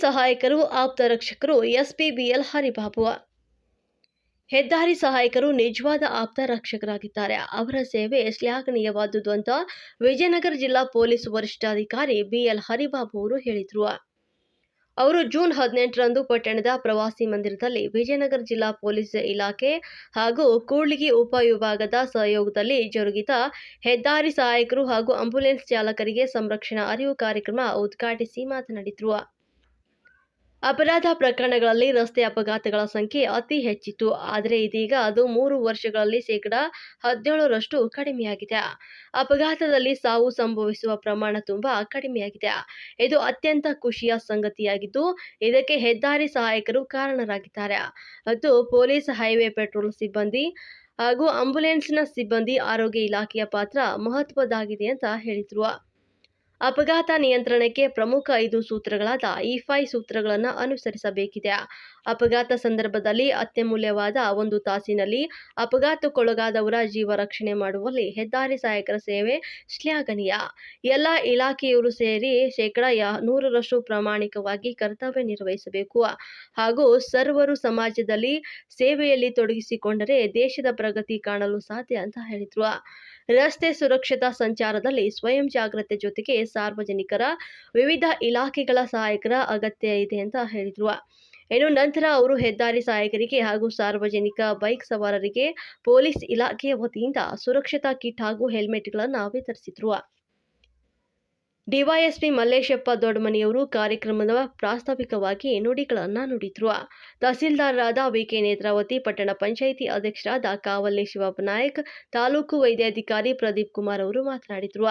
ಸಹಾಯಕರು, ಆಪ್ತ ರಕ್ಷಕರು, ಎಸ್ಪಿಬಿಎಲ್ ಹರಿಬಾಬು. ಹೆದ್ದಾರಿ ಸಹಾಯಕರು ನಿಜವಾದ ಆಪ್ತ ರಕ್ಷಕರಾಗಿದ್ದಾರೆ. ಅವರ ಸೇವೆ ಶ್ಲಾಘನೀಯವಾದುದು ಅಂತ ವಿಜಯನಗರ ಜಿಲ್ಲಾ ಪೊಲೀಸ್ ವರಿಷ್ಠಾಧಿಕಾರಿ ಬಿಎಲ್ ಹರಿಬಾಬು ಅವರು ಹೇಳಿದರು. ಅವರು ಜೂನ್ ಹದಿನೆಂಟರಂದು ಪಟ್ಟಣದ ಪ್ರವಾಸಿ ಮಂದಿರದಲ್ಲಿ ವಿಜಯನಗರ ಜಿಲ್ಲಾ ಪೊಲೀಸ್ ಇಲಾಖೆ ಹಾಗೂ ಕೂಡ್ಲಿಗಿ ಉಪವಿಭಾಗದ ಸಹಯೋಗದಲ್ಲಿ ಜರುಗಿದ ಹೆದ್ದಾರಿ ಸಹಾಯಕರು ಹಾಗೂ ಆಂಬ್ಯುಲೆನ್ಸ್ ಚಾಲಕರಿಗೆ ಸಂರಕ್ಷಣಾ ಅರಿವು ಕಾರ್ಯಕ್ರಮ ಉದ್ಘಾಟಿಸಿ ಮಾತನಾಡಿದರು. ಅಪರಾಧ ಪ್ರಕರಣಗಳಲ್ಲಿ ರಸ್ತೆ ಅಪಘಾತಗಳ ಸಂಖ್ಯೆ ಅತಿ ಹೆಚ್ಚಿತ್ತು. ಆದರೆ ಇದೀಗ ಅದು ಮೂರು ವರ್ಷಗಳಲ್ಲಿ ಶೇಕಡ ಹದಿನೇಳರಷ್ಟು ಕಡಿಮೆಯಾಗಿದೆ. ಅಪಘಾತದಲ್ಲಿ ಸಾವು ಸಂಭವಿಸುವ ಪ್ರಮಾಣ ತುಂಬಾ ಕಡಿಮೆಯಾಗಿದೆ. ಇದು ಅತ್ಯಂತ ಖುಷಿಯ ಸಂಗತಿಯಾಗಿದ್ದು, ಇದಕ್ಕೆ ಹೆದ್ದಾರಿ ಸಹಾಯಕರು ಕಾರಣರಾಗಿದ್ದಾರೆ. ಮತ್ತು ಪೊಲೀಸ್, ಹೈವೇ ಪೆಟ್ರೋಲ್ ಸಿಬ್ಬಂದಿ ಹಾಗೂ ಆಂಬ್ಯುಲೆನ್ಸ್ನ ಸಿಬ್ಬಂದಿ ಆರೋಗ್ಯ ಇಲಾಖೆಯ ಪಾತ್ರ ಮಹತ್ವದ್ದಾಗಿದೆ ಅಂತ ಹೇಳಿದರು. ಅಪಘಾತ ನಿಯಂತ್ರಣಕ್ಕೆ ಪ್ರಮುಖ ಐದು ಸೂತ್ರಗಳಾದ ಈ ಫೈ ಸೂತ್ರಗಳನ್ನು ಅನುಸರಿಸಬೇಕಿದೆ. ಅಪಘಾತ ಸಂದರ್ಭದಲ್ಲಿ ಅತ್ಯಮೂಲ್ಯವಾದ ಒಂದು ತಾಸಿನಲ್ಲಿ ಅಪಘಾತಕ್ಕೊಳಗಾದವರ ಜೀವ ರಕ್ಷಣೆ ಮಾಡುವಲ್ಲಿ ಹೆದ್ದಾರಿ ಸಹಾಯಕರ ಸೇವೆ ಶ್ಲಾಘನೀಯ. ಎಲ್ಲ ಇಲಾಖೆಯವರು ಸೇರಿ ಶೇಕಡ ನೂರರಷ್ಟು ಪ್ರಾಮಾಣಿಕವಾಗಿ ಕರ್ತವ್ಯ ನಿರ್ವಹಿಸಬೇಕು. ಹಾಗೂ ಸರ್ವರು ಸಮಾಜದಲ್ಲಿ ಸೇವೆಯಲ್ಲಿ ತೊಡಗಿಸಿಕೊಂಡರೆ ದೇಶದ ಪ್ರಗತಿ ಕಾಣಲು ಸಾಧ್ಯ ಅಂತ ಹೇಳಿದ್ರು. ರಸ್ತೆ ಸುರಕ್ಷತಾ ಸಂಚಾರದಲ್ಲಿ ಸ್ವಯಂ ಜಾಗ್ರತೆ ಜೊತೆಗೆ ಸಾರ್ವಜನಿಕರ ವಿವಿಧ ಇಲಾಖೆಗಳ ಸಹಾಯಕರ ಅಗತ್ಯ ಇದೆ ಅಂತ ಹೇಳಿದ್ರು. ಇನ್ನು ನಂತರ ಅವರು ಹೆದ್ದಾರಿ ಸಹಾಯಕರಿಗೆ ಹಾಗೂ ಸಾರ್ವಜನಿಕ ಬೈಕ್ ಸವಾರರಿಗೆ ಪೊಲೀಸ್ ಇಲಾಖೆಯ ವತಿಯಿಂದ ಸುರಕ್ಷತಾ ಕಿಟ್ ಹಾಗೂ ಹೆಲ್ಮೆಟ್ಗಳನ್ನು ವಿತರಿಸಿದ್ರು. ಡಿವೈಎಸ್ಪಿ ಮಲ್ಲೇಶಪ್ಪ ದೊಡ್ಡಮನಿಯವರು ಕಾರ್ಯಕ್ರಮದ ಪ್ರಾಸ್ತಾವಿಕವಾಗಿ ನುಡಿಗಳನ್ನು ನುಡಿದ್ರು. ತಹಸೀಲ್ದಾರರಾದ ವಿಕೆ ನೇತ್ರಾವತಿ, ಪಟ್ಟಣ ಪಂಚಾಯಿತಿ ಅಧ್ಯಕ್ಷರಾದ ಕಾವಲ್ಲಿ ಶಿವಪ್ಪ ನಾಯಕ್ ತಾಲೂಕು ವೈದ್ಯಾಧಿಕಾರಿ ಪ್ರದೀಪ್ ಕುಮಾರ್ ಅವರು ಮಾತನಾಡಿದ್ರು.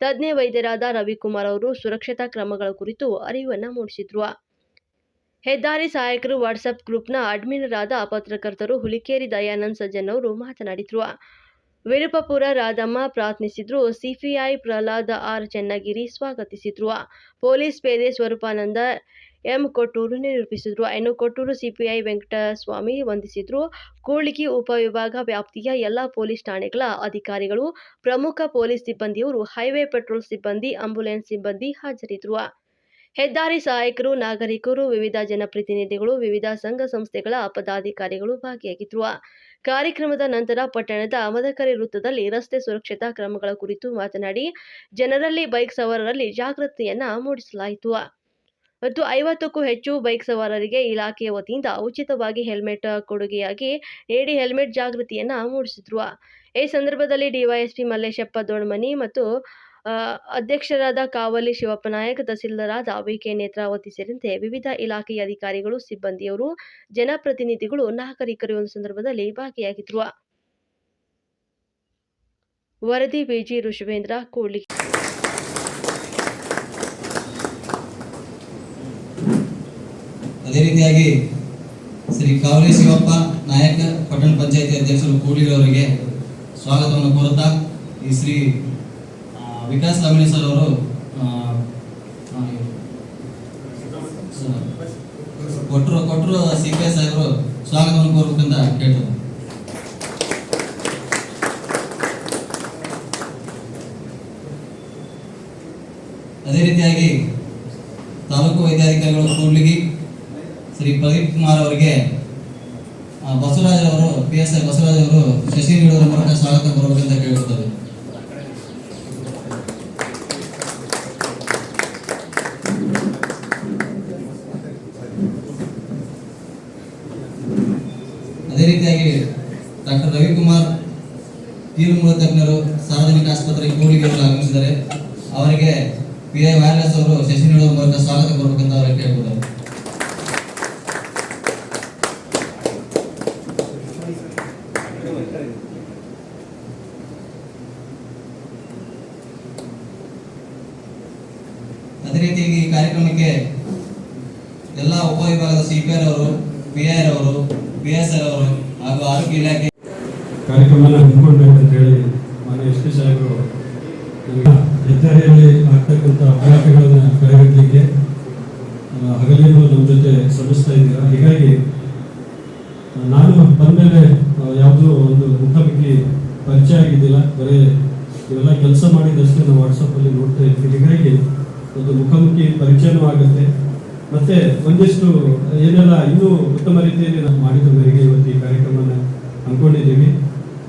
ತಜ್ಞ ವೈದ್ಯರಾದ ರವಿಕುಮಾರ್ ಅವರು ಸುರಕ್ಷತಾ ಕ್ರಮಗಳ ಕುರಿತು ಅರಿವನ್ನು ಮೂಡಿಸಿದ್ರು. ಹೆದ್ದಾರಿ ಸಹಾಯಕರು ವಾಟ್ಸಪ್ ಗ್ರೂಪ್ನ ಅಡ್ಮಿನರಾದ ಪತ್ರಕರ್ತರು ಹುಲಿಕೇರಿ ದಯಾನಂದ್ ಸಜ್ಜನ್ ಅವರು ಮಾತನಾಡಿದ್ರು. ವಿರುಪಪುರ ರಾಧಮ್ಮ ಪ್ರಾರ್ಥಿಸಿದ್ರು. ಸಿಪಿಐ ಪ್ರಹ್ಲಾದ ಆರ್ ಚನ್ನಗಿರಿ ಸ್ವಾಗತಿಸಿದ್ರು. ಪೊಲೀಸ್ ಪೇದೆ ಸ್ವರೂಪಾನಂದ ಎಂ ಕೊಟ್ಟೂರು ನಿರೂಪಿಸಿದ್ರು. ಇನ್ನು ಕೊಟ್ಟೂರು ಸಿಪಿಐ ವೆಂಕಟಸ್ವಾಮಿ ವಂದಿಸಿದ್ರು. ಕೂಡ್ಲಿಗಿ ಉಪವಿಭಾಗ ವ್ಯಾಪ್ತಿಯ ಎಲ್ಲ ಪೊಲೀಸ್ ಠಾಣೆಗಳ ಅಧಿಕಾರಿಗಳು, ಪ್ರಮುಖ ಪೊಲೀಸ್ ಸಿಬ್ಬಂದಿಯವರು, ಹೈವೇ ಪೆಟ್ರೋಲ್ ಸಿಬ್ಬಂದಿ ಆಂಬ್ಯುಲೆನ್ಸ್ ಸಿಬ್ಬಂದಿ ಹಾಜರಿದ್ದರು ಹೆದ್ದಾರಿ ಸಹಾಯಕರು, ನಾಗರಿಕರು, ವಿವಿಧ ಜನಪ್ರತಿನಿಧಿಗಳು, ವಿವಿಧ ಸಂಘ ಸಂಸ್ಥೆಗಳ ಪದಾಧಿಕಾರಿಗಳು ಭಾಗಿಯಾಗಿದ್ದರು ಕಾರ್ಯಕ್ರಮದ ನಂತರ ಪಟ್ಟಣದ ಮದಕರಿ ವೃತ್ತದಲ್ಲಿ ರಸ್ತೆ ಸುರಕ್ಷತಾ ಕ್ರಮಗಳ ಕುರಿತು ಮಾತನಾಡಿ, ಜನರಲ್ಲಿ ಬೈಕ್ ಸವಾರರಲ್ಲಿ ಜಾಗೃತಿಯನ್ನ ಮೂಡಿಸಲಾಯಿತು. ಮತ್ತು ಐವತ್ತಕ್ಕೂ ಹೆಚ್ಚು ಬೈಕ್ ಸವಾರರಿಗೆ ಇಲಾಖೆಯ ವತಿಯಿಂದ ಉಚಿತವಾಗಿ ಹೆಲ್ಮೆಟ್ ಕೊಡುಗೆಯಾಗಿ ನೀಡಿ ಹೆಲ್ಮೆಟ್ ಜಾಗೃತಿಯನ್ನ ಮೂಡಿಸಿದ್ರು. ಈ ಸಂದರ್ಭದಲ್ಲಿ ಡಿವೈಎಸ್ಪಿ ಮಲ್ಲೇಶಪ್ಪ ದೊಡ್ಮನಿ ಮತ್ತು ಅಧ್ಯಕ್ಷರಾದ ಕಾವಲಿ ಶಿವಪ್ಪ ನಾಯಕ್ ತಹಸೀಲ್ದಾರಾದ ವಿಕೆ ನೇತ್ರಾವತಿ ಸೇರಿದಂತೆ ವಿವಿಧ ಇಲಾಖೆಯ ಅಧಿಕಾರಿಗಳು, ಸಿಬ್ಬಂದಿಯವರು, ಜನಪ್ರತಿನಿಧಿಗಳು, ನಾಗರಿಕರು ಒಂದು ಸಂದರ್ಭದಲ್ಲಿ ಭಾಗಿಯಾಗಿದ್ರು. ವರದಿ ಬಿಜಿ ಋಷಭೇಂದ್ರ ಕೂಡ್ಲಿ ಅದೇ ರೀತಿಯಾಗಿ ಶ್ರೀ ಕಾವಲಿ ಶಿವಪ್ಪ ನಾಯಕ, ಪಟ್ಟಣ ಪಂಚಾಯತಿ ಅಧ್ಯಕ್ಷರು ಕೂಡಿರೋರಿಗೆ ಸ್ವಾಗತವನ್ನು ಕೋರುತ್ತಾ ಈ ಶ್ರೀ ವಿಕಾಸ್ ಲಮಿನಿ ಸರ್ ಅವರು ಕೊಟ್ಟರು ಕೊಟ್ಟರು ಸಿ ಪಿ ಎಸ್ ಸಾಹೇಬರು ಸ್ವಾಗತವನ್ನು ಕೋರ್ಬೇಕಂತ ಕೇಳ್ತಾರೆ ಅದೇ ರೀತಿಯಾಗಿ ತಾಲೂಕು ವೈದ್ಯಾಧಿಕಾರಿಗಳು ಕೂಡ್ಲಿಗಿ ಶ್ರೀ ಪ್ರದೀಪ್ ಕುಮಾರ್ ಅವರಿಗೆ ಬಸವರಾಜ್ ಅವರು ಪಿ ಎಸ್ ಐ ಬಸವರಾಜ್ ಅವರು ಶಶಿ ನೀಡುವ ಮೂಲಕ ಸ್ವಾಗತ ಬರಬೇಕಂತ ಕೇಳುತ್ತದೆ ಅದೇ ರೀತಿಯಾಗಿ ಡಾಕ್ಟರ್ ರವಿಕುಮಾರ್ ತೀರ್ಮೂಲ ತಜ್ಞರು ಸಾರ್ವಜನಿಕ ಆಸ್ಪತ್ರೆ ಕೂಡಿಗೆ ಆಗಮಿಸಿದ್ದಾರೆ. ಅವರಿಗೆ ಪಿ ಐ ಅವರು ಶಶಿ ನೀಡುವ ಮೂಲಕ ಸ್ವಾಗತ ಕೊಡಬೇಕಂತ ಅವರು ಕೇಳ್ಬೋದು. ಅದೇ ರೀತಿಯಾಗಿ ಈ ಕಾರ್ಯಕ್ರಮಕ್ಕೆ ಎಲ್ಲ ಉಪವಿಭಾಗದ ಸಿಪಿಆರ್ ಅವರು ಪಿ ಆರ್ ಅವರು ಪಿ ಎಸ್ ಆರ್ ಅವರು ಹಾಗೂ ಆರೋಗ್ಯ ಇಲಾಖೆ ಕಾರ್ಯಕ್ರಮನ ಹಮ್ಮಿಕೊಳ್ಬೇಕಂತ ಹೇಳಿ ಮಾನ್ಯ ಎಸ್ ಪಿ ಸಾಹೇಬರು ಹೆದ್ದಾರಿಯಲ್ಲಿ ಆಗ್ತಕ್ಕಂಥ ಅಪಘಾತಗಳನ್ನು ತಡೆಗಟ್ಟಲಿಕ್ಕೆ ಹಗಲಿರುವ ನಮ್ಮ ಜೊತೆ ಶ್ರಮಿಸ್ತಾ ಇದ್ದೀರಾ? ಹೀಗಾಗಿ ನಾನು ಬಂದಮೇಲೆ ಯಾವುದೂ ಒಂದು ಮುಖಾಮುಖಿ ಪರಿಚಯ ಆಗಿದ್ದಿಲ್ಲ. ಬರೀ ಇವೆಲ್ಲ ಕೆಲಸ ಮಾಡಿದಷ್ಟೇ ನಾವು ವಾಟ್ಸಪ್ಪಲ್ಲಿ ನೋಡ್ತಾ ಇರ್ತೀವಿ. ಹೀಗಾಗಿ ಒಂದು ಮುಖಾಮುಖಿ ಪರಿಚಯನೂ ಆಗುತ್ತೆ. ಮತ್ತೆ ಒಂದಿಷ್ಟು, ಏನೆಲ್ಲ ಇನ್ನೂ ಉತ್ತಮ ರೀತಿಯಲ್ಲಿ ನಾವು ಮಾಡಿದ ಮೇರೆಗೆ ಇವತ್ತು ಈ ಕಾರ್ಯಕ್ರಮವನ್ನು ಹಮ್ಮಿಕೊಂಡಿದ್ದೀವಿ.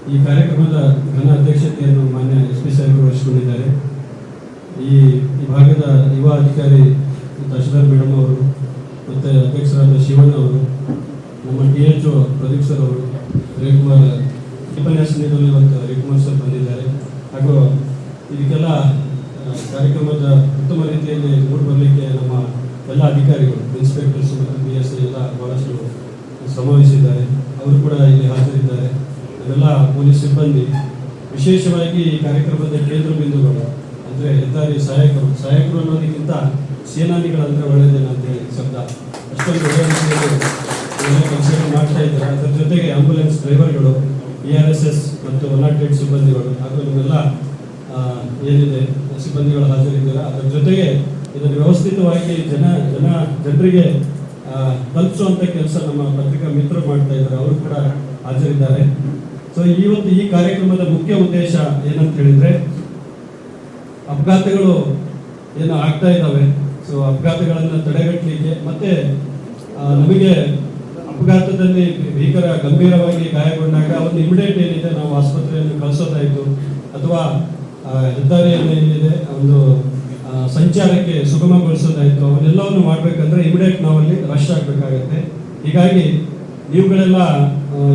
ಈ ಕಾರ್ಯಕ್ರಮದ ಘನ ಅಧ್ಯಕ್ಷತೆಯನ್ನು ಮಾನ್ಯ ಎಸ್ ಪಿ ಸಾಹೇಬರು ವಹಿಸಿಕೊಂಡಿದ್ದಾರೆ. ಈ ಈ ಭಾಗದ ಯುವ ಅಧಿಕಾರಿ ತಹಶೀಲ್ದಾರ್ ಮೇಡಮ್ ಅವರು ಮತ್ತು ಅಧ್ಯಕ್ಷರಾದ ಶಿವಣ್ಣ ಅವರು, ನಮ್ಮ T H O Pradeep sir ಅವರು, ರವಿಕುಮಾರ್ ಉಪನ್ಯಾಸ ನೀಡಲು ಇವತ್ತು ರವಿಕುಮಾರ್ ಸರ್ ಬಂದಿದ್ದಾರೆ. ಹಾಗೂ ಇದಕ್ಕೆಲ್ಲ ಕಾರ್ಯಕ್ರಮದ ಉತ್ತಮ ರೀತಿಯಲ್ಲಿ ಮೂಡಿ ಬರಲಿಕ್ಕೆ ನಮ್ಮ ಎಲ್ಲ ಅಧಿಕಾರಿಗಳು, ಇನ್ಸ್ಪೆಕ್ಟರ್ಸ್ ಬಿ ಎಸ್ ಎಲ್ಲ ಬಹಳಷ್ಟು ಶ್ರಮವಹಿಸಿದ್ದಾರೆ. ಅವರು ಕೂಡ ಇಲ್ಲಿ ಹಾಜರಿದ್ದಾರೆ. ಅದೆಲ್ಲ ಪೊಲೀಸ್ ಸಿಬ್ಬಂದಿ, ವಿಶೇಷವಾಗಿ ಈ ಕಾರ್ಯಕ್ರಮದ ಕೇಂದ್ರ ಬಿಂದುಗಳು, ಅಂದರೆ ಹೆದ್ದಾರಿ ಸಹಾಯಕರು ಸಹಾಯಕರು ಅನ್ನೋದಕ್ಕಿಂತ ಸೇನಾನಿಗಳಂದರೆ ಒಳ್ಳೆಯದೇನ ಅಂತೇಳಿ ಶಬ್ದ. ಅಷ್ಟೊಂದು ಎಲ್ಲ ಕೆಲಸಗಳು ಮಾಡ್ತಾ ಇದ್ದಾರೆ. ಅದರ ಜೊತೆಗೆ ಆಂಬುಲೆನ್ಸ್ ಡ್ರೈವರ್ಗಳು ಇ ಆರ್ ಎಸ್ ಎಸ್ ಮತ್ತು ಒನ್ ನಾಟ್ ಏಟ್ ಸಿಬ್ಬಂದಿಗಳು, ಹಾಗೂ ನಿಮ್ಮೆಲ್ಲ ಏನಿದೆ, ಸಿಬ್ಬಂದಿಗಳು ಹಾಜರಿದ್ದಾರೆ. ಅದರ ಜೊತೆಗೆ ಇದನ್ನು ವ್ಯವಸ್ಥಿತವಾಗಿ ಜನ ಜನ, ಜನರಿಗೆ ತಲುಪಿಸುವಂಥ ಕೆಲಸ ನಮ್ಮ ಪತ್ರಿಕಾ ಮಿತ್ರರು ಮಾಡ್ತಾ ಇದ್ದಾರೆ. ಅವರು ಕೂಡ ಹಾಜರಿದ್ದಾರೆ. ಸೊ ಇವತ್ತು ಈ ಕಾರ್ಯಕ್ರಮದ ಮುಖ್ಯ ಉದ್ದೇಶ ಏನಂತ ಹೇಳಿದ್ರೆ, ಅಪಘಾತಗಳು ಏನು ಆಗ್ತಾ ಇದ್ದಾವೆ ಸೊ ಅಪಘಾತಗಳನ್ನು ತಡೆಗಟ್ಟಲಿಕ್ಕೆ ಮತ್ತೆ ನಮಗೆ ಅಪಘಾತದಲ್ಲಿ ಭೀಕರ ಗಂಭೀರವಾಗಿ ಗಾಯಗೊಂಡಾಗ ಒಂದು ಇಮಿಡಿಯೇಟ್ ಏನಿದೆ, ನಾವು ಆಸ್ಪತ್ರೆಯನ್ನು ಕಳಿಸೋದಾಯಿತು ಅಥವಾ ಹೆದ್ದಾರಿಯನ್ನು ಏನಿದೆ ಒಂದು ಸಂಚಾರಕ್ಕೆ ಸುಗಮಗೊಳಿಸೋದಾಯಿತು ಅವನ್ನೆಲ್ಲವನ್ನು ಮಾಡಬೇಕಂದ್ರೆ ಇಮಿಡಿಯೇಟ್ ನಾವಲ್ಲಿ ರಶ್ ಆಗಬೇಕಾಗತ್ತೆ. ಹೀಗಾಗಿ ನೀವುಗಳೆಲ್ಲ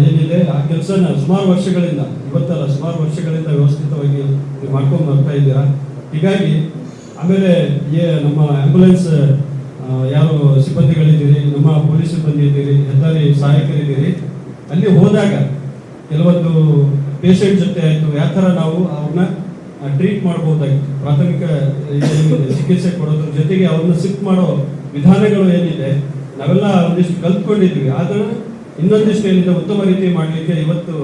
ಏನಿದೆ, ಆ ಕೆಲಸನ ಸುಮಾರು ವರ್ಷಗಳಿಂದ, ಇವತ್ತಲ್ಲ ಸುಮಾರು ವರ್ಷಗಳಿಂದ ವ್ಯವಸ್ಥಿತವಾಗಿ ನೀವು ಮಾಡ್ಕೊಂಡು ಬರ್ತಾ ಇದ್ದೀರಾ? ಹೀಗಾಗಿ, ಆಮೇಲೆ, ಏ, ನಮ್ಮ ಆಂಬುಲೆನ್ಸ್ ಯಾರು ಸಿಬ್ಬಂದಿಗಳಿದ್ದೀರಿ, ನಮ್ಮ ಪೊಲೀಸ್ ಸಿಬ್ಬಂದಿ ಇದ್ದೀರಿ ಹೆದ್ದಾರಿ ಸಹಾಯಕರಿದ್ದೀರಿ, ಅಲ್ಲಿ ಹೋದಾಗ ಕೆಲವೊಂದು ಪೇಷಂಟ್ ಜೊತೆ ಆಯಿತು, ಯಾವ ಥರ ನಾವು ಅವ್ರನ್ನ ಟ್ರೀಟ್ ಮಾಡ್ಬೋದಾಗಿತ್ತು? ಪ್ರಾಥಮಿಕ ಚಿಕಿತ್ಸೆ ಕೊಡೋದ್ರ ಜೊತೆಗೆ ಅವ್ರನ್ನ ಸಿಕ್ ಮಾಡೋ ವಿಧಾನಗಳು ಏನಿದೆ, ನಾವೆಲ್ಲ ಒಂದಿಷ್ಟು ಕಲ್ತ್ಕೊಂಡಿದ್ವಿ. ಆದ್ರೆ ಇನ್ನೊಂದಿಷ್ಟು ಏನಿದೆ ಉತ್ತಮ ರೀತಿ ಮಾಡಲಿಕ್ಕೆ ಇವತ್ತು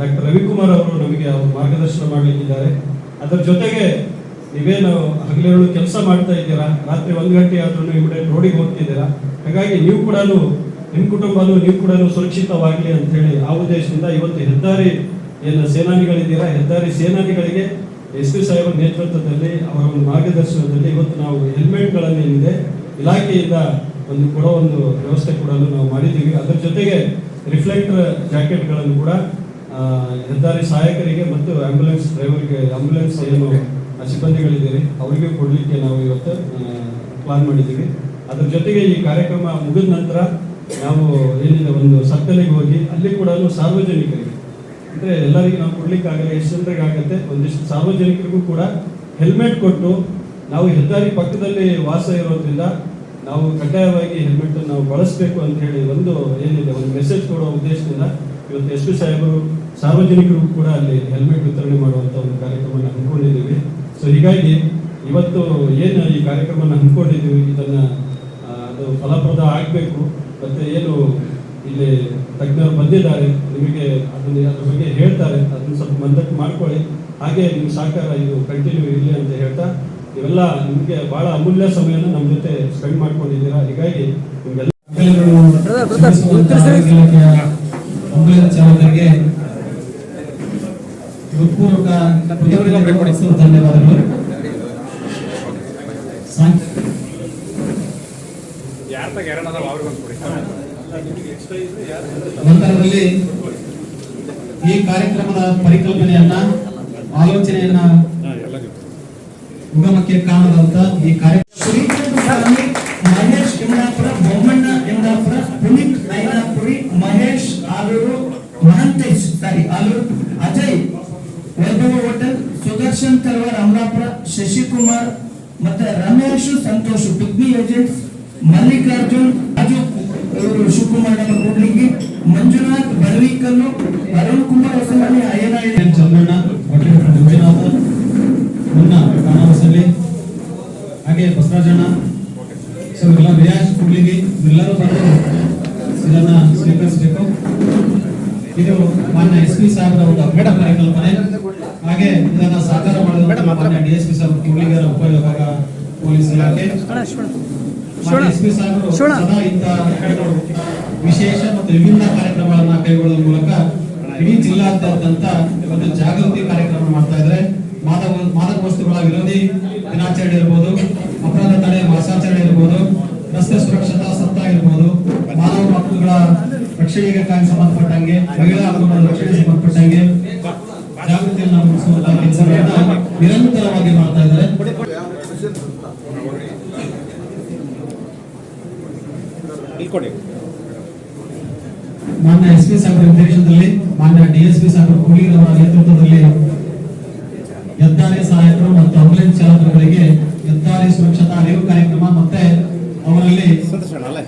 ಡಾಕ್ಟರ್ ರವಿಕುಮಾರ್ ಅವರು ನಮಗೆ ಅವರು ಮಾರ್ಗದರ್ಶನ ಮಾಡಲಿಕ್ಕಿದ್ದಾರೆ. ಅದರ ಜೊತೆಗೆ ನೀವೇನು ಹಗಲಿರುಳು ಕೆಲಸ ಮಾಡ್ತಾ ಇದ್ದೀರಾ? ರಾತ್ರಿ ಒಂದು ಗಂಟೆ ಆದ್ರೂ ಇಮಿಡಿಯೇಟ್ ರೋಡಿಗೆ ಹೋಗ್ತಿದ್ದೀರಾ? ಹಾಗಾಗಿ ನೀವು ಕೂಡ ನಿಮ್ಮ ಕುಟುಂಬನೂ ನೀವು ಕೂಡ ಸುರಕ್ಷಿತವಾಗಲಿ ಅಂತ ಹೇಳಿ ಆ ಉದ್ದೇಶದಿಂದ ಇವತ್ತು ಹೆದ್ದಾರಿ ಏನು ಸೇನಾನಿಗಳಿದ್ದೀರಾ? ಹೆದ್ದಾರಿ ಸೇನಾನಿಗಳಿಗೆ ಎಸ್ ಪಿ ಸಾಹೇಬರ ನೇತೃತ್ವದಲ್ಲಿ, ಅವರ ಒಂದು ಮಾರ್ಗದರ್ಶನದಲ್ಲಿ ಇವತ್ತು ನಾವು ಹೆಲ್ಮೆಟ್ಗಳನ್ನು ಏನಿದೆ ಇಲಾಖೆಯಿಂದ ಒಂದು ಕೊಡೋ ಒಂದು ವ್ಯವಸ್ಥೆ ಕೂಡ ನಾವು ಮಾಡಿದ್ದೀವಿ. ಅದರ ಜೊತೆಗೆ ರಿಫ್ಲೆಕ್ಟರ್ ಜಾಕೆಟ್ಗಳನ್ನು ಕೂಡ ಹೆದ್ದಾರಿ ಸಹಾಯಕರಿಗೆ ಮತ್ತು ಆಂಬ್ಯುಲೆನ್ಸ್ ಡ್ರೈವರ್ಗೆ ಆಂಬ್ಯುಲೆನ್ಸ್ ಏನು ಸಿಬ್ಬಂದಿಗಳಿದ್ದೀರಿ. ಅವರಿಗೆ ಕೊಡಲಿಕ್ಕೆ ನಾವು ಇವತ್ತು ಪ್ಲಾನ್ ಮಾಡಿದ್ದೀವಿ. ಅದ್ರ ಜೊತೆಗೆ ಈ ಕಾರ್ಯಕ್ರಮ ಮುಗಿದ ನಂತರ ನಾವು ಏನಿದೆ, ಒಂದು ಸರ್ಕಲಿಗೆ ಹೋಗಿ ಅಲ್ಲಿ ಕೂಡ ಸಾರ್ವಜನಿಕರಿಗೆ, ಅಂದರೆ ಎಲ್ಲರಿಗೂ ನಾವು ಕೊಡ್ಲಿಕ್ಕೆ ಆಗಲ್ಲ ಎಷ್ಟು ಜನರಿಗೆ ಆಗುತ್ತೆ, ಒಂದಿಷ್ಟು ಸಾರ್ವಜನಿಕರಿಗೂ ಕೂಡ ಹೆಲ್ಮೆಟ್ ಕೊಟ್ಟು ನಾವು ಹೆದ್ದಾರಿ ಪಕ್ಕದಲ್ಲಿ ವಾಸ ಇರೋದ್ರಿಂದ ನಾವು ಕಡ್ಡಾಯವಾಗಿ ಹೆಲ್ಮೆಟ್ ನಾವು ಬಳಸಬೇಕು ಅಂತ ಹೇಳಿ ಒಂದು ಏನಿದೆ, ಒಂದು ಮೆಸೇಜ್ ಕೊಡೋ ಉದ್ದೇಶದಿಂದ ಇವತ್ತು ಎಸ್ ಪಿ ಸಾಹೇಬರು ಸಾರ್ವಜನಿಕರಿಗೂ ಕೂಡ ಅಲ್ಲಿ ಹೆಲ್ಮೆಟ್ ವಿತರಣೆ ಮಾಡುವಂತ ಒಂದು ಕಾರ್ಯಕ್ರಮವನ್ನು ಹಮ್ಮಿಕೊಂಡಿದ್ದೀವಿ. ಸೊ ಹೀಗಾಗಿ ಇವತ್ತು ಏನು ಈ ಕಾರ್ಯಕ್ರಮವನ್ನು ಹಮ್ಮಿಕೊಂಡಿದ್ದೀವಿ, ಇದನ್ನ ಅದು ಫಲಪ್ರದ ಆಗಬೇಕು. ಮತ್ತೆ ಏನು ಇಲ್ಲಿ ತಜ್ಞರು ಬಂದಿದ್ದಾರೆ, ನಿಮಗೆ ಅದನ್ನ, ಅದ್ರ ಬಗ್ಗೆ ಹೇಳ್ತಾರೆ. ಅದನ್ನ ಸ್ವಲ್ಪ ಮಂದಟ್ಟು ಮಾಡ್ಕೊಳ್ಳಿ. ಹಾಗೆ ನಿಮ್ಮ ಸಹಕಾರ ಇದು ಕಂಟಿನ್ಯೂ ಇರಲಿ ಅಂತ ಹೇಳ್ತಾ ಇವೆಲ್ಲ ನಿಮಗೆ ಬಹಳ ಅಮೂಲ್ಯ ಸಮಯನ ನಮ್ಮ ಜೊತೆ ಸ್ಪೆಂಡ್ ಮಾಡ್ಕೊಂಡಿದ್ದೀರಾ. ಹೀಗಾಗಿ ನಿಮ್ಗೆಲ್ಲ ಚಾಲಕರಿಗೆ ಹೃತ್ಪೂರ್ವಕ ಧನ್ಯವಾದಗಳು. ನಂತರದಲ್ಲಿ ಈ ಕಾರ್ಯಕ್ರಮದ ಪರಿಕಲ್ಪನೆಯನ್ನ ಆಲೋಚನೆಯನ್ನ ಉಗಮಕ್ಕೆ ಕಾರಣದಂತ ಈ ಕಾರ್ಯಕ್ರಮ ಮಹೇಶ್ ಇಂದಾಪುರ ಬೊಮ್ಮಣ್ಣ ಇಂದಾಪುರ ಪುನೀತ್ ನೈನಾಪುರಿ ಮಹೇಶ್ ಆಲೂರು ಮಹಂತೇಶ್ ಸಾರಿ ಆಲೂರು ಅಜಯ್ ವೈಭವ ಹೋಟೆಲ್ ಸುದರ್ಶನ್ ತಲ್ವಾರ್ ಅಮರಾಪುರ ಶಶಿಕುಮಾರ್ ಮತ್ತೆ ರಮೇಶ್ ಸಂತೋಷ್ ಪಿಗ್ನಿ ಏಜೆಂಟ್ಸ್ ಮಲ್ಲಿಕಾರ್ಜುನ್ ರಾಜು ಇವರು ಶಿವಕುಮಾರ್ ಕೂಡ್ಲಿಗಿ ಮಂಜುನಾಥ್ ಬಡವಿಕಲ್ಲು ಅರುಣ್ ಕುಮಾರ್ ಹೊಸಮನಿ ಅಯ್ಯನಾಡಿ ಎನ್ ಚಂದ್ರಣ್ಣ ಮಂಜುನಾಥ ಮುನ್ನ ಕಾಣವಸಲ್ಲಿ ಹಾಗೆ ಬಸವರಾಜಣ್ಣ. ಸೊ ಎಲ್ಲ ರಿಯಾಜ್ ಕುಡ್ಲಿಗಿ ಎಲ್ಲರೂ ಬಂದು ಇದನ್ನ ಸ್ವೀಕರಿಸಬೇಕು. ಇದು ಮಾನ್ಯ ಎಸ್ ಪಿ ಸಾಹೇಬರ ಒಂದು ಅಪೇಡ ಪರಿಕಲ್ಪನೆ ಹಾಗೆ ಇದನ್ನ ಸಾಕಾರ ಮಾಡಿದ ಮಾನ್ಯ ಡಿ ಎಸ್ ಪಿ ಸಾಹೇಬ್ ಕುಡ್ಲಿಗೆ ಉಪಯೋಗ ಪೊಲೀಸ್ ಇಲಾಖೆ. ಎಸ್ ಪಿ ಸಾಹೇಬರು ಸದಾ ಇಂತಹ ವಿಶೇಷ ಮತ್ತು ವಿಭಿನ್ನ ಕಾರ್ಯಕ್ರಮಗಳನ್ನ ಕೈಗೊಳ್ಳುವ ಮೂಲಕ ಇಡೀ ಜಿಲ್ಲಾದ್ಯಂತ ಒಂದು ಜಾಗೃತಿ ಕಾರ್ಯಕ್ರಮ ಮಾಡ್ತಾ ಇದ್ದಾರೆ. ಮಾದಕ ಮಾದಕ ವಸ್ತುಗಳ ವಿರೋಧಿ ದಿನಾಚರಣೆ ಇರ್ಬೋದು ಅಪರಾಧ ತಡೆ ಮಾಸಾಚರಣೆ ಇರ್ಬೋದು ರಸ್ತೆ ಸುರಕ್ಷತಾ ಸಪ್ತಾಹ ಇರ್ಬೋದು ಮಾನವ ಹಕ್ಕುಗಳ ರಕ್ಷಣೆಗೆ ಸಂಬಂಧಪಟ್ಟಂಗೆ ಮಹಿಳಾ ಹಕ್ಕುಗಳ ರಕ್ಷಣೆಗೆ ಸಂಬಂಧಪಟ್ಟಂಗೆ ಜಾಗೃತಿಯನ್ನು ಮೂಡಿಸುವಂತಹ ಕೆಲಸಗಳನ್ನ ನಿರಂತರವಾಗಿ ಮಾಡ್ತಾ ಇದ್ದಾರೆ. ಮಾನ್ಯ ಎಸ್ ಪಿ ಸಾಹೇಬರ ನಿರ್ದೇಶನದಲ್ಲಿ ಮಾನ್ಯ ಡಿಎಸ್ಪಿ ಎಸ್ ಪಿ ಸಾಹೇಬರ ನೇತೃತ್ವದಲ್ಲಿ ಹೆದ್ದಾರಿ ಸಹಾಯಕರು ಮತ್ತು ಆಂಬುಲೆನ್ಸ್ ಚಾಲಕರುಗಳಿಗೆ ಹೆದ್ದಾರಿ ಸುರಕ್ಷತಾ ಅರಿವು ಕಾರ್ಯಕ್ರಮ ಮತ್ತೆ ಅವರಲ್ಲಿ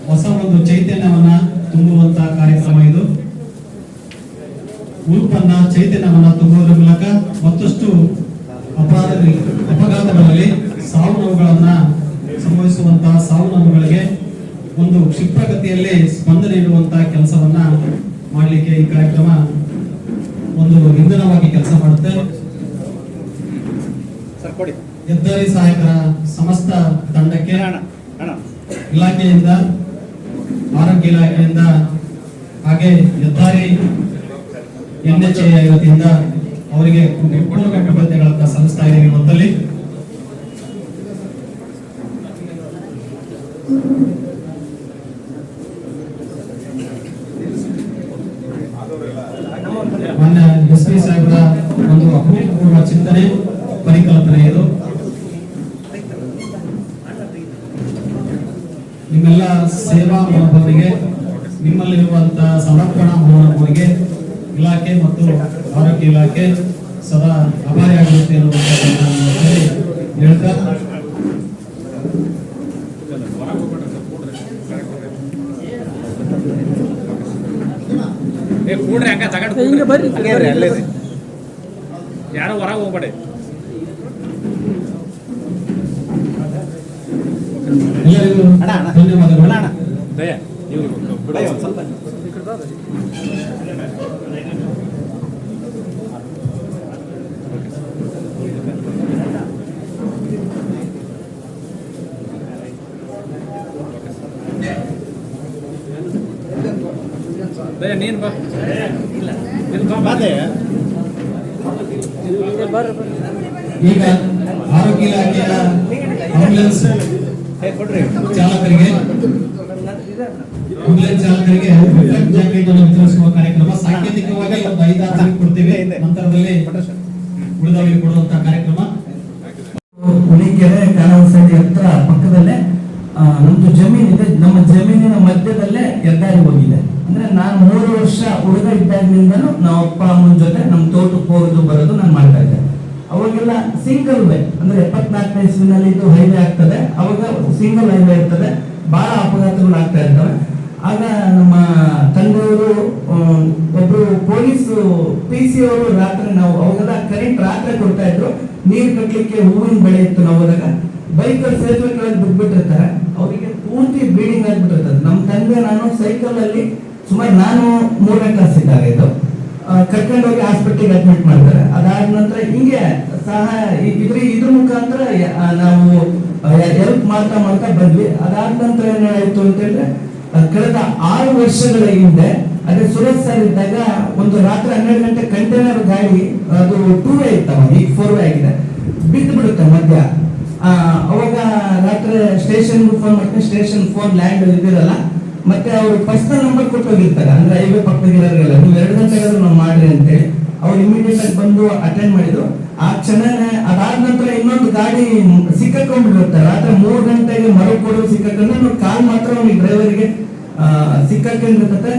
ಹೊಸ ಒಂದು ಚೈತನ್ಯವನ್ನ ತುಂಬುವಂತ ಕಾರ್ಯಕ್ರಮ ಇದು. ಉಲ್ಪನ್ನ ಚೈತನ್ಯವನ್ನ ತುಂಬುವುದರ ಮೂಲಕ ಮತ್ತಷ್ಟು ಅಪರಾಧ ಅಪಘಾತಗಳಲ್ಲಿ ಸಾವು ನೋವುಗಳನ್ನ ಸಂಭವಿಸುವಂತಹ ಸಾವು ನೋವುಗಳಿಗೆ ಒಂದು ಕ್ಷಿಪ್ರಗತಿಯಲ್ಲಿ ಸ್ಪಂದನೆ ನೀಡುವಂತಹ ಕೆಲಸವನ್ನ ಮಾಡಲಿಕ್ಕೆ ಈ ಕಾರ್ಯಕ್ರಮ ಒಂದು ಇಂಧನವಾಗಿ ಕೆಲಸ ಮಾಡುತ್ತೆ ಹೆದ್ದಾರಿ ಸಹಾಯಕರ ಸಮಸ್ತ ತಂಡಕ್ಕೆ ಇಲಾಖೆಯಿಂದ ಆರೋಗ್ಯ ಇಲಾಖೆಯಿಂದ, ಹಾಗೆ ಹೆದ್ದಾರಿ ಎನ್ ಎಚ್ ವತಿಯಿಂದ ಅವರಿಗೆ ಪೂರ್ವಕ ಕೃತಜ್ಞತೆಗಳನ್ನ ಸಲ್ಲಿಸ್ತಾ ಇದ್ದೀವಿ ಮೊದಲಲ್ಲಿ ಮೊನ್ನೆ ಎಸ್ ಪಿ ಸಾಹೇಬರ, ಒಂದು ಅಭೂತಪೂರ್ವ ಚಿಂತನೆ, ಪರಿಕಲ್ಪನೆ ಇದು. ನಿಮ್ಮೆಲ್ಲ ಸೇವಾ ಮನೋಭಾವನೆಗೆ ನಿಮ್ಮಲ್ಲಿರುವಂತಹ ಸಮರ್ಪಣಾ ಮನೋಭಾವನೆಗೆ ಇಲಾಖೆ ಮತ್ತು ಆರೋಗ್ಯ ಇಲಾಖೆ ಸದಾ ಅಪಾರಿಯಾಗಿರುತ್ತೆ ಆಗುತ್ತೆ ಹೇಳ್ತಾ ಏ ಕೂಡ್ರಿ ಹಂಗ ತಗೊಂಡು ಬರ್ರಿ ಅಲ್ಲೇ ಯಾರು ಹೊರಗೆ ಹೋಗ್ಬೇಡಿ. ಧನ್ಯವಾದಗಳು ದಯ ಇವ್ರು ಬಿಡು ಸ್ವಲ್ಪ ದಯ ನೀನು ಬಾ ನೀನು ಬಾ ಬಾ ಈಗ ಆರೋಗ್ಯ ಇಲಾಖೆಯ ಆಂಬುಲೆನ್ಸ್ ಚಾಲಕರಿಗೆ ಚಾಲಕರಿಗೆ ಜಾಕೆಟ್ ಅನ್ನು ವಿತರಿಸುವ ಕಾರ್ಯಕ್ರಮ ಸಾಂಕೇತಿಕವಾಗಿ ಒಂದು ಐದಾರು ಕೊಡ್ತೀವಿ. ನಂತರದಲ್ಲಿ ಉಳಿದವರಿಗೆ ಕೊಡುವಂತ ಕಾರ್ಯಕ್ರಮ. ಹುಲಿಕೆರೆ ಕಾನವಸಡಿ ಹತ್ರ ಪಕ್ಕದಲ್ಲೇ ನಮ್ದು ಜಮೀನ್ ಇದೆ. ನಮ್ಮ ಜಮೀನಿನ ಮಧ್ಯದಲ್ಲೇ ಹೆದ್ದಾರಿ ಹೋಗಿದೆ. ಅಂದ್ರೆ ನಾನು ಮೂರು ವರ್ಷ ಹುಡುಗ ಇದ್ದಾಗಿನಿಂದನೂ ನಮ್ಮ ಅಪ್ಪ ಅಮ್ಮನ ಜೊತೆ ನಮ್ಮ ತೋಟಕ್ಕೆ ಹೋಗೋದು ಬರೋದು ನಾನು ಮಾಡ್ತಾ ಇದ್ದೆ ಅವಾಗೆಲ್ಲ ಸಿಂಗಲ್ ವೇ ಅಂದ್ರೆ ಎಪ್ಪತ್ನಾಲ್ಕನೇ ಇಸ್ವಿನಲ್ಲಿ ಇದು ಹೈವೇ ಆಗ್ತದೆ. ಅವಾಗ ಸಿಂಗಲ್ ಹೈವೇ ಇರ್ತದೆ. ಬಹಳ ಅಪಘಾತಗಳು ಆಗ್ತಾ ಇರ್ತವೆ. ಆಗ ನಮ್ಮ ತಂದೆಯವರು ಒಬ್ರು ಪೊಲೀಸ್, ಪಿ ಸಿ ಅವರು ರಾತ್ರಿ ನಾವು ಅವಾಗೆಲ್ಲ ಕರೆಂಟ್ ರಾತ್ರಿ ಕೊಡ್ತಾ ಇದ್ರು. ನೀರು ಕಟ್ಟಲಿಕ್ಕೆ ಹೂವಿನ ಬೆಳೆ ಇತ್ತು ನಾವು ಹೋದಾಗ ಬೈಕ್ ಸೇತುವೆ ಕೆಳಗೆ ಬಿಟ್ಬಿಟ್ಟಿರ್ತಾರೆ ಅವರಿಗೆ ಪೂರ್ತಿ ಬ್ಲೀಡಿಂಗ್ ಆಗ್ಬಿಟ್ಟಿರ್ತದೆ. ನಮ್ಮ ತಂದೆ, ನಾನು ಸೈಕಲ್ ಅಲ್ಲಿ ಸುಮಾರು ನಾನು ಮೂರನೇ ಕ್ಲಾಸ್ ಇದ್ದಾಗ ಇದು. ಆ, ಕರ್ಕೊಂಡೋಗಿ ಆಸ್ಪತ್ರೆಗೆ ಅಡ್ಮಿಟ್ ಮಾಡ್ತಾರೆ. ಅದಾದ ನಂತರ ಹಿಂಗೆ ಸಹಾಯ ಇದ್ರ ಇದ್ರ ಮುಖಾಂತರ ನಾವು ಹೆಲ್ಪ್ ಮಾಡ್ತಾ ಮಾಡ್ತಾ ಬಂದ್ವಿ. ಅದಾದ ನಂತರ ಏನಾಯ್ತು ಅಂತ ಹೇಳಿದ್ರೆ ಕಳೆದ ಆರು ವರ್ಷಗಳ ಹಿಂದೆ ಅದೇ ಸುರತ್ ಸರ್ ಇದ್ದಾಗ ಒಂದು ರಾತ್ರಿ ಹನ್ನೆರಡು ಗಂಟೆ ಕಂಟೈನರ್ ಗಾಡಿ ಅದು ಟೂ ವೇ ಇತ್ತವ ಈಗ ಫೋರ್ ವೇ ಆಗಿದೆ. ಬಿದ್ದು ಬಿಡುತ್ತೆ ಮಧ್ಯ ಅವಾಗ ರಾತ್ರಿ ಸ್ಟೇಷನ್ ಫೋನ್ ಮಾಡ್ತೀನಿ. ಸ್ಟೇಷನ್ ಫೋನ್ ಲ್ಯಾಂಡ್ ಇದಿರಲ್ಲ ಮತ್ತೆ ಅವರು ಫಸ್ಟ್ ನಂಬರ್ ಕೊಟ್ಟೋಗಿರ್ತಾರೆ. ಅಂದ್ರೆ ಐವೇ ಪಕ್ಕದಾಗಿರೋರಿಗೆಲ್ಲ ನೀವು ಎರಡು ಗಂಟೆಗಾದ್ರೂ ನಾವು ಮಾಡ್ರಿ ಅಂತೇಳಿ ಅವ್ರು ಇಮಿಡಿಯೇಟ್ ಆಗಿ ಬಂದು ಅಟೆಂಡ್ ಮಾಡಿದ್ರು. ಆ ಕ್ಷಣನೇ ಅದಾದ ನಂತರ ಇನ್ನೊಂದು ಗಾಡಿ ಸಿಕ್ಕಾಕೊಂಡ್ಬಿಟ್ಟಿರುತ್ತೆ ರಾತ್ರಿ ಮೂರು ಗಂಟೆಗೆ ಮರು ಕೊಡೋ ಸಿಕ್ಕಂದ್ರೆ ನಾವು ಕಾಲ್ ಮಾತ್ರ ಅವ್ನಿಗೆ ಡ್ರೈವರ್ಗೆ ಸಿಕ್ಕಾಕೊಂಡಿರ್ತದೆ.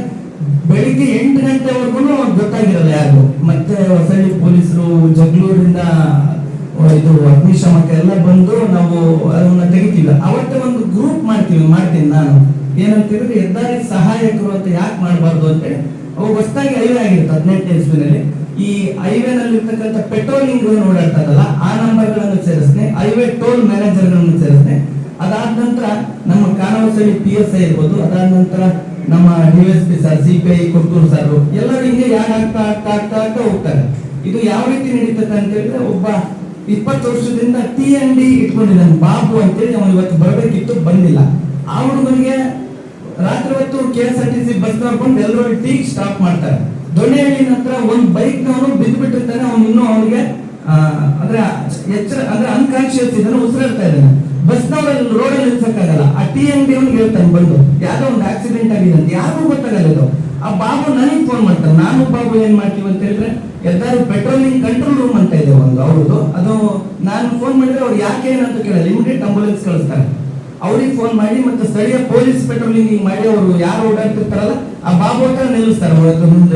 ಬೆಳಿಗ್ಗೆ ಎಂಟು ಗಂಟೆವರೆಗೂ ಗೊತ್ತಾಗಿರಲ್ಲ ಯಾರು. ಮತ್ತೆ ಹೊಸಳ್ಳಿ ಪೊಲೀಸರು, ಜಗಳೂರಿಂದ ಇದು ಅಗ್ನಿಶಾಮಕ ಎಲ್ಲ ಬಂದು ನಾವು ಅದನ್ನ ತೆಗಿತೀವಿ. ಅವತ್ತೇ ಒಂದು ಗ್ರೂಪ್ ಮಾಡ್ತೀವಿ, ಮಾಡ್ತೀನಿ ನಾನು. ಏನಂತ ಹೇಳಿದ್ರೆ ಹೆದ್ದಾರಿ ಸಹಾಯಕರು ಅಂತ ಯಾಕೆ ಮಾಡಬಾರ್ದು ಅಂತ ಅವು ಹೊಸದಾಗಿ ಹೈವೇ ಆಗಿರುತ್ತೆ ಹದಿನೆಂಟನೇ ಇಸ್ವಿನಲ್ಲಿ ಈ ಹೈವೇನಲ್ಲಿ ಇರ್ತಕ್ಕಂಥ ಪೆಟ್ರೋಲಿಂಗ್ ಓಡಾಡ್ತಾರಲ್ಲ, ಆ ನಂಬರ್ಗಳನ್ನು ಸೇರಿಸ್ನೆ ಹೈವೇ ಟೋಲ್ ಮ್ಯಾನೇಜರ್ಗಳನ್ನು ಸೇರಿಸ್ತೇನೆ ಅದಾದ ನಂತರ ನಮ್ಮ ಕಾನವಸಳಿ ಪಿ ಎಸ್ ಐ ಇರ್ಬೋದು, ಅದಾದ ನಂತರ ನಮ್ಮ D S P sir C P I sir ಎಲ್ಲರೂ ಹಿಂಗೆ ಯಾಕೆ ಆಗ್ತಾ ಆಗ್ತಾ ಆಗ್ತಾ ಆಗ್ತಾ ಹೋಗ್ತಾರೆ. ಇದು ಯಾವ ರೀತಿ ನಡೀತದೆ ಅಂತ ಹೇಳಿದ್ರೆ ಒಬ್ಬ ಇಪ್ಪತ್ತು ವರ್ಷದಿಂದ ಟಿ ಎನ್ ಡಿ ಇಟ್ಕೊಂಡಿದ್ದಾನೆ, ಬಾಬು ಅಂತೇಳಿ ಅವನು ಇವತ್ತು ಬರಬೇಕಿತ್ತು, ಬಂದಿಲ್ಲ. ಆ ಹುಡುಗನಿಗೆ ರಾತ್ರಿ ಹೊತ್ತು K S R T C bus ನೋಡ್ಕೊಂಡು ಎಲ್ಲರೂ ಟೀ ಸ್ಟಾಪ್ ಮಾಡ್ತಾರೆ. ದೊಣ್ಣೆಹಳ್ಳಿ ನಂತರ ಒಂದು ಬೈಕ್ ನವನು ಬಿದ್ದು ಬಿಟ್ಟಿರ್ತಾನೆ ಅವನು ಇನ್ನೂ ಅವನಿಗೆ ಅಂದ್ರೆ ಎಚ್ಚರ, ಅಂದ್ರೆ ಅನ್ಕಾನ್ಶಿಯಸ್ ಇದ್ದಾನೆ ಉಸಿರಾಡ್ತಾ ಇದ್ದಾನೆ. ರೋಡ್ ರೋಡಲ್ಲಿ ನಿಲ್ಸಕ್ಕಾಗಲ್ಲ. ಆ ಟೀ ಅಂಗಡಿ ಅವ್ನಿಗೆ ಹೇಳ್ತಾನೆ ಬಂದು, ಯಾವ್ದೋ ಒಂದು ಆಕ್ಸಿಡೆಂಟ್ ಆಗಿದೆ ಅಂತ ಯಾರಿಗೂ ಗೊತ್ತಾಗಲ್ಲ ಇದು. ಆ ಬಾಬು ನನಗೆ ಫೋನ್ ಮಾಡ್ತಾನೆ. ನಾನು ಬಾಬು ಏನ್ ಮಾಡ್ತೀವಿ ಅಂತ ಹೇಳಿದ್ರೆ, ಎಲ್ಲರೂ ಪೆಟ್ರೋಲಿಂಗ್ ಕಂಟ್ರೋಲ್ ರೂಮ್ ಅಂತ ಇದೆ ಒಂದು, ಅವ್ರದ್ದು. ಅದು ನಾನು ಫೋನ್ ಮಾಡಿದ್ರೆ ಅವ್ರು ಯಾಕೆ ಏನಂತ ಕೇಳಲ್ಲ. ಇಮಿಡಿಯೇಟ್ ಆಂಬುಲೆನ್ಸ್ ಕಳಿಸ್ತಾರೆ. ಅವ್ರಿಗೆ ಫೋನ್ ಮಾಡಿ ಮತ್ತೆ ಸ್ಥಳೀಯ ಪೊಲೀಸ್ ಪೆಟ್ರೋಲಿಂಗ್ ಮಾಡಿ, ಅವರು ಯಾರು ಓಡಾಡ್ತಿರ್ತಾರಲ್ಲ, ಆ ಬಾಬು ಹತ್ರ ನಿಲ್ಲಿಸ್ತಾರೆ. ಅವ್ರ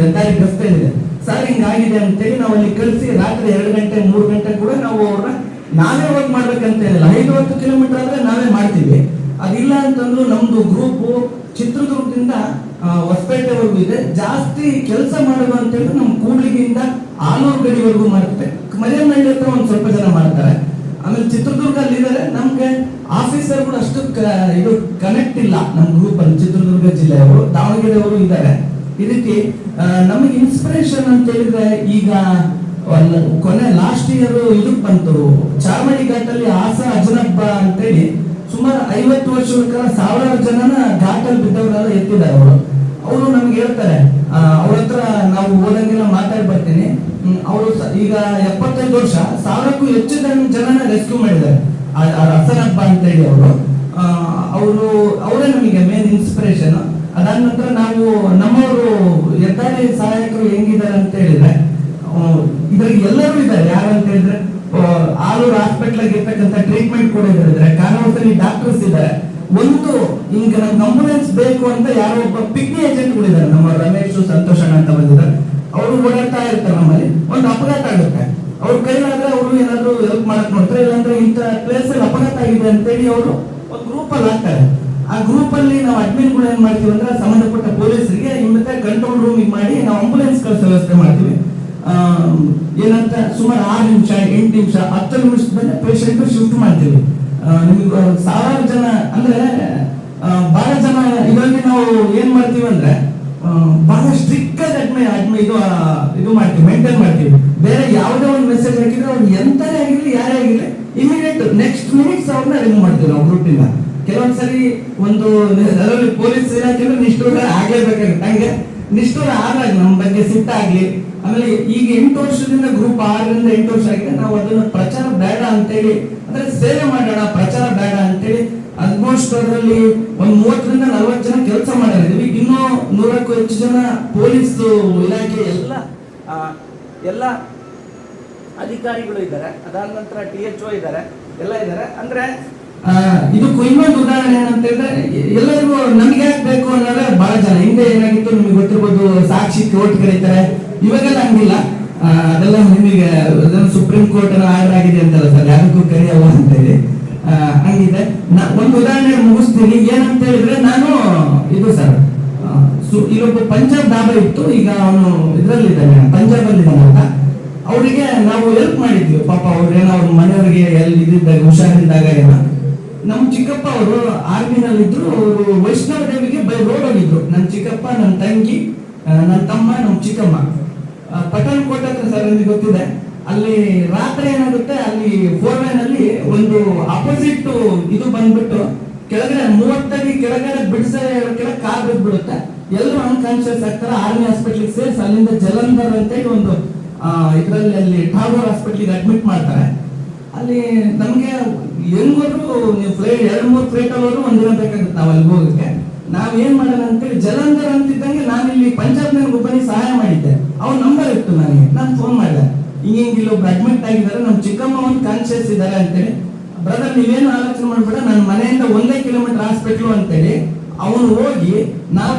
ಹೆದ್ದಾರಿ ರಸ್ತೆ ಇದೆ. ಸರ್ ಹಿಂಗಾಗಿದೆ ಅಂತೇಳಿ ನಾವು ಅಲ್ಲಿ ಕಳಿಸಿ, ರಾತ್ರಿ ಎರಡು ಗಂಟೆ, ಮೂರು ಗಂಟೆ ಕೂಡ ನಾವು ಅವ್ರನ್ನ ನಾವೇ ವರ್ಕ್ ಮಾಡ್ಬೇಕಂತ ಏನಿಲ್ಲ. ಐದು, ಹತ್ತು ಕಿಲೋಮೀಟರ್ ಆದ್ರೆ ನಾವೇ ಮಾಡ್ತೀವಿ. ಅದಿಲ್ಲ ಅಂತಂದ್ರು ನಮ್ದು ಗ್ರೂಪ್ ಚಿತ್ರದುರ್ಗದಿಂದ ಹೊಸಪೇಟೆವರೆಗೂ ಇದೆ. ಜಾಸ್ತಿ ಕೆಲಸ ಮಾಡೋದು ಅಂತ ಹೇಳಿದ್ರೆ ನಮ್ಮ ಕೂಡ್ಲಿಗಿಂದ ಆಲೂರು ಗಡಿವರೆಗೂ ಮಾಡ್ತಾರೆ ಮಲೆಮಳ್ಳಿ ಹತ್ರ ಒಂದು ಸ್ವಲ್ಪ ಜನ ಮಾಡ್ತಾರೆ. ಆಮೇಲೆ ಚಿತ್ರದುರ್ಗ ಅಲ್ಲಿ ಇದ್ದಾರೆ ನಮ್ಗೆ ಆಫೀಸರ್ ಕೂಡ ಅಷ್ಟು ಇದು ಕನೆಕ್ಟ್ ಇಲ್ಲ. ನಮ್ಮ ಗ್ರೂಪ್ ಅಲ್ಲಿ ಚಿತ್ರದುರ್ಗ ಜಿಲ್ಲೆಯವರು, ದಾವಣಗೆರೆಯವರು ಇದ್ದಾರೆ. ಈ ರೀತಿ ನಮಗೆ ಇನ್ಸ್ಪಿರೇಷನ್ ಅಂತ ಹೇಳಿದ್ರೆ ಈಗ ಕೊನೆ ಲಾಸ್ಟ್ ಇಯರ್ ಇದಕ್ ಬಂತು. ಚಾರ್ಮಡಿ ಘಾಟಲ್ಲಿ ಹಾಸ ಅಜನಬ್ಬ ಅಂತೇಳಿ ಸುಮಾರು ಐವತ್ತು ವರ್ಷಗಳ ಕಾಲ ಸಾವಿರಾರು ಜನನ ಘಾಟಲ್ಲಿ ಬಿದ್ದವರೆಲ್ಲ ಎತ್ತಿದ್ದಾರೆ ಅವರು. ಅವರು ನಮ್ಗೆ ಹೇಳ್ತಾರೆ ಅವ್ರ ಹತ್ರ ನಾವು ಓದಂಗೆಲ್ಲ ಮಾತಾಡಿ ಬರ್ತೀನಿ. ಅವರು ಈಗ ಎಪ್ಪತ್ತೈದು ವರ್ಷ, ಸಾವಿರಕ್ಕೂ ಹೆಚ್ಚು ಜನ ಜನನ ರೆಸ್ಕ್ಯೂ ಮಾಡಿದ್ದಾರೆ. ರಸನಬ್ಬ ಅಂತ ಹೇಳಿ ಅವರು. ಅವರು ಅವರೇ ನಮಗೆ ಮೇನ್ ಇನ್ಸ್ಪಿರೇಷನ್ ಅದಾದ ನಂತರ ನಾವು ನಮ್ಮವರು ಹೆದ್ದಾರಿ ಸಹಾಯಕರು ಹೆಂಗಿದ್ದಾರೆ ಅಂತ ಹೇಳಿದ್ರೆ ಇದ್ರಲ್ಲಿ ಎಲ್ಲರೂ ಇದ್ದಾರೆ. ಯಾರು ಹೇಳಿದ್ರೆ ಆಲೂರು ಹಾಸ್ಪಿಟಲ್ ಇರ್ತಕ್ಕಂಥ ಟ್ರೀಟ್ಮೆಂಟ್ ಕೂಡ ಇದ್ದಾರೆ. ಡಾಕ್ಟರ್ಸ್ ಇದ್ದಾರೆ. ಒಂದು, ಈಗ ನಮ್ಗೆ ಅಂಬುಲೆನ್ಸ್ ಬೇಕು ಅಂತ ಯಾರೋ ಒಬ್ಬ ಪಿಗ್ನಿ ಏಜೆಂಟ್ಗಳಿದ್ದಾರೆ ನಮ್ಮ ರಮೇಶ್ ಸಂತೋಷಣ್ಣ ಅಂತ ಬಂದಿದ್ದಾರೆ. ಅವರು ಓಡಾಡ್ತಾ ಇರ್ತಾರೆ ನಮ್ಮಲ್ಲಿ. ಒಂದು ಅಪಘಾತ ಆಗುತ್ತೆ. ಅವ್ರ ಕೈಲಾದ್ರೆ ಅವರು ಏನಾದ್ರು ಹೆಲ್ಪ್ ಮಾಡಕ್ ನೋಡ್ತಾರೆ, ಇಲ್ಲಾಂದ್ರೆ ಇಂಥ ಪ್ಲೇಸ್ ಅಲ್ಲಿ ಅಪಘಾತ ಆಗಿದೆ ಅಂತೇಳಿ ಅವರು ಒಂದು ಗ್ರೂಪ್ ಅಲ್ಲಿ ಹಾಕ್ತಾರೆ. ಆ ಗ್ರೂಪ್ ಅಲ್ಲಿ ನಾವು ಅಡ್ಮಿನ್ಗಳು ಏನ್ ಮಾಡ್ತೀವಿ ಅಂದ್ರೆ ಸಂಬಂಧಪಟ್ಟ ಪೊಲೀಸರಿಗೆ ಮತ್ತೆ ಕಂಟ್ರೋಲ್ ರೂಮ್ ಮಾಡಿ ನಾವು ಆಂಬುಲೆನ್ಸ್ ಕಳಿಸೋ ವ್ಯವಸ್ಥೆ ಮಾಡ್ತೀವಿ. ಏನಂತ ಸುಮಾರು ಆರು ನಿಮಿಷ, ಎಂಟು ನಿಮಿಷ, ಹತ್ತು ನಿಮಿಷದಲ್ಲಿ ಪೇಷಂಟ್ ಶಿಫ್ಟ್ ಮಾಡ್ತೀವಿ. ನಿಮ್ಗೆ ಸಾವಿರಾರು ಜನ ಅಂದ್ರೆ ಬಹಳ ಜನ ಇವಾಗ ನಾವು ಏನ್ ಮಾಡ್ತೀವಿ ಅಂದ್ರೆ ಬಹಳ ಸ್ಟ್ರಿಕ್ಟ್ ಆಗಿ ಅಡ್ಮಿ ಇದು ಇದು ಮಾಡ್ತೀವಿ ಮೇಂಟೈನ್ ಮಾಡ್ತೀವಿ. ಬೇರೆ ಯಾವುದೇ ಒಂದು ಮೆಸೇಜ್ ಹಾಕಿದ್ರೆ ಅವ್ರು ಎಂತನೇ ಆಗಿರ್ಲಿ, ಯಾರೇ ಆಗಿರ್ಲಿ ಇಮಿಡಿಯೇಟ್ ನೆಕ್ಸ್ಟ್ ಮಿನಿಟ್ಸ್ ಅವ್ರನ್ನ ರಿಮೂವ್ ಮಾಡ್ತೀವಿ ನಾವು ಕೆಲವೊಂದ್ ಸರಿ ಒಂದು ಅದರಲ್ಲಿ ಪೊಲೀಸ್ ಇಲಾಖೆ ನಿಷ್ಠೂರ ಆಗ್ಲೇಬೇಕಾಗುತ್ತೆ. ಹಂಗೆ ನಿಷ್ಠೂರ ಆದಾಗ ನಮ್ಮ ಬಗ್ಗೆ ಸಿಟ್ಟಾಗ್ಲಿ. ಆಮೇಲೆ ಈಗ ಎಂಟು ವರ್ಷದಿಂದ ಗ್ರೂಪ್ ಆರರಿಂದ ಎಂಟು ವರ್ಷ ಆಗಿದೆ. ನಾವು ಅದನ್ನ ಪ್ರಚಾರ ಬೇಡ ಅಂತೇಳಿ, ಅಂದ್ರೆ ಸೇವೆ ಮಾಡೋಣ, ಪ್ರಚಾರ ಬೇಡ ಅಂತೇಳಿ ಆಲ್ಮೋಸ್ಟ್ ಅದರಲ್ಲಿ ಒಂದ್ ಮೂವತ್ತರಿಂದ ನಲವತ್ತು ಜನ ಕೆಲಸ ಮಾಡಿದೀವಿ ಇನ್ನೂ ನೂರಕ್ಕೂ ಹೆಚ್ಚು ಜನ ಪೊಲೀಸ್ ಇಲಾಖೆ ಎಲ್ಲ ಆ, ಎಲ್ಲ ಅಧಿಕಾರಿಗಳು ಇದ್ದಾರೆ. ಅದಾದ ನಂತರ ಟಿ ಎಚ್ ಒ ಇದ್ದಾರೆ ಎಲ್ಲ ಇದ್ದಾರೆ. ಅಂದ್ರೆ ಇದಕ್ಕೂ ಇನ್ನೊಂದು ಉದಾಹರಣೆ ಏನಂತ ಹೇಳಿದ್ರೆ ಎಲ್ಲರಿಗೂ ನಮ್ಗೆ ಯಾಕೆ ಬೇಕು ಅನ್ನೋದ್ರೆ ಬಹಳ ಜನ. ಹಿಂದೆ ಏನಾಗಿತ್ತು ನಿಮ್ಗೆ ಗೊತ್ತಿರ್ಬೋದು ಸಾಕ್ಷಿ ಕೋರ್ಟ್ ಕರೀತಾರೆ ಇವಾಗೆಲ್ಲ ಹಂಗಿಲ್ಲ. ಅದೆಲ್ಲ ನಿಮಗೆ ಸುಪ್ರೀಂ ಕೋರ್ಟ್ ಆರ್ಡರ್ ಆಗಿದೆ ಅಂತಲ್ಲ ಸರ್. ಯಾರಿಗೂ ಕರೆಯಲ್ಲ ಅಂತ ಹೇಳಿ. ಹಂಗಿದೆ. ಒಂದು ಉದಾಹರಣೆ ಮುಗಿಸ್ತೀನಿ. ಏನಂತ ಹೇಳಿದ್ರೆ ನಾನು, ಇದು ಸರ್ ಇಲ್ಲೊಬ್ಬ ಪಂಜಾಬ್ ಡಾಬಾ ಇತ್ತು. ಈಗ ಅವನು ಇದ್ರಲ್ಲಿದ್ದಾನೆ ಪಂಜಾಬ್ ಅಲ್ಲಿ ಅಂತ. ಅವರಿಗೆ ನಾವು ಹೆಲ್ಪ್ ಮಾಡಿದ್ವಿ. ಪಾಪ ಅವ್ರೇನೋ ಅವ್ರ ಮನೆಯವರಿಗೆ ಎಲ್ಲಿ ಇದ್ದಾಗ ಹುಷಾರಿದ್ದಾಗ ಏನ. ನಮ್ಮ ಚಿಕ್ಕಪ್ಪ ಅವರು ಆರ್ಮಿನಲ್ಲಿ ಇದ್ರು ಅವರು ವೈಷ್ಣವ ದೇವಿಗೆ ಬೈ ರೋಡ್ ಹೋಗಿದ್ರು. ನನ್ನ ಚಿಕ್ಕಪ್ಪ, ನನ್ನ ತಂಗಿ ನನ್ನ ತಮ್ಮ, ನಮ್ಮ ಚಿಕ್ಕಮ್ಮ. ಪಠಾಣ್ಕೋಟ್ ಹತ್ರ ಸರ್, ನಿಮಗೆ ಗೊತ್ತಿದೆ? ಅಲ್ಲಿ ರಾತ್ರಿ ಏನಾಗುತ್ತೆ? ಅಲ್ಲಿ ಫೋರ್ ಅಲ್ಲಿ ಒಂದು ಅಪೋಸಿಟ್ ಇದು ಬಂದ್ಬಿಟ್ಟು ಕೆಳಗಡೆ ಮೂವತ್ತಡಿ ಕೆಳಗಡೆ ಬಿಡಿಸ, ಕೆಳಗೆ ಕಾರ್ ಬಿದ್ಬಿಡುತ್ತೆ. ಎಲ್ಲರೂ ಅನ್ಕಾನ್ಶಿಯಸ್ ಆಗ್ತಾರೆ. ಆರ್ಮಿ ಹಾಸ್ಪಿಟ್ಲಿಗೆ ಸೇರಿಸಿ ಅಲ್ಲಿಂದ ಜಲಂಧರ್ ಅಂತೇಳಿ ಒಂದು ಇದರಲ್ಲಿ ಅಲ್ಲಿ ಠಾಗೋರ್ ಹಾಸ್ಪಿಟ್ಲಿಗೆ ಅಡ್ಮಿಟ್ ಮಾಡ್ತಾರೆ. ಅಲ್ಲಿ ನಮ್ಗೆ ಹೆಂಗೋದ್ರು ನೀವು ಫ್ಲೈಟ್ ಎರಡು, ಮೂರು ಫ್ಲೈಟ್ ಅವರು ಒಂದಿನ ಬೇಕಾಗುತ್ತೆ ನಾವು ಅಲ್ಲಿ ಹೋಗಕ್ಕೆ. ನಾವ್ ಏನ್ ಮಾಡೋಣ ಅಂತೇಳಿ ಜಲಂಧರ್ ಅಂತಿದ್ದಂಗೆ ನಾನು ಇಲ್ಲಿ ಪಂಜಾಬ್ನಲ್ಲಿ ಒಬ್ಬನಿಗೆ ಸಹಾಯ ಮಾಡಿದ್ದೆ. ಅವ್ನ ನಂಬರ್ ಇತ್ತು ನನಗೆ. ನಾನು ಫೋನ್ ಮಾಡಿದೆ. ಹಿಂಗೆ ಇಲ್ಲೊಬ್ರು ಅಡ್ಮಿಟ್ ಆಗಿದ್ದಾರೆ, ನಮ್ಮ ಚಿಕ್ಕಮ್ಮ ಒಂದು ಕಾನ್ಶಿಯಸ್ ಇದ್ದಾರೆ ಅಂತೇಳಿ. ಬ್ರದರ್ ನೀವೇನು ಆಲೋಚನೆ ಮಾಡ್ಬೇಡ, ನನ್ನ ಮನೆಯಿಂದ ಒಂದೇ ಕಿಲೋಮೀಟರ್ ಹಾಸ್ಪಿಟ್ಲು ಅಂತೇಳಿ, ಅವನು ಹೋಗಿ ನಾವು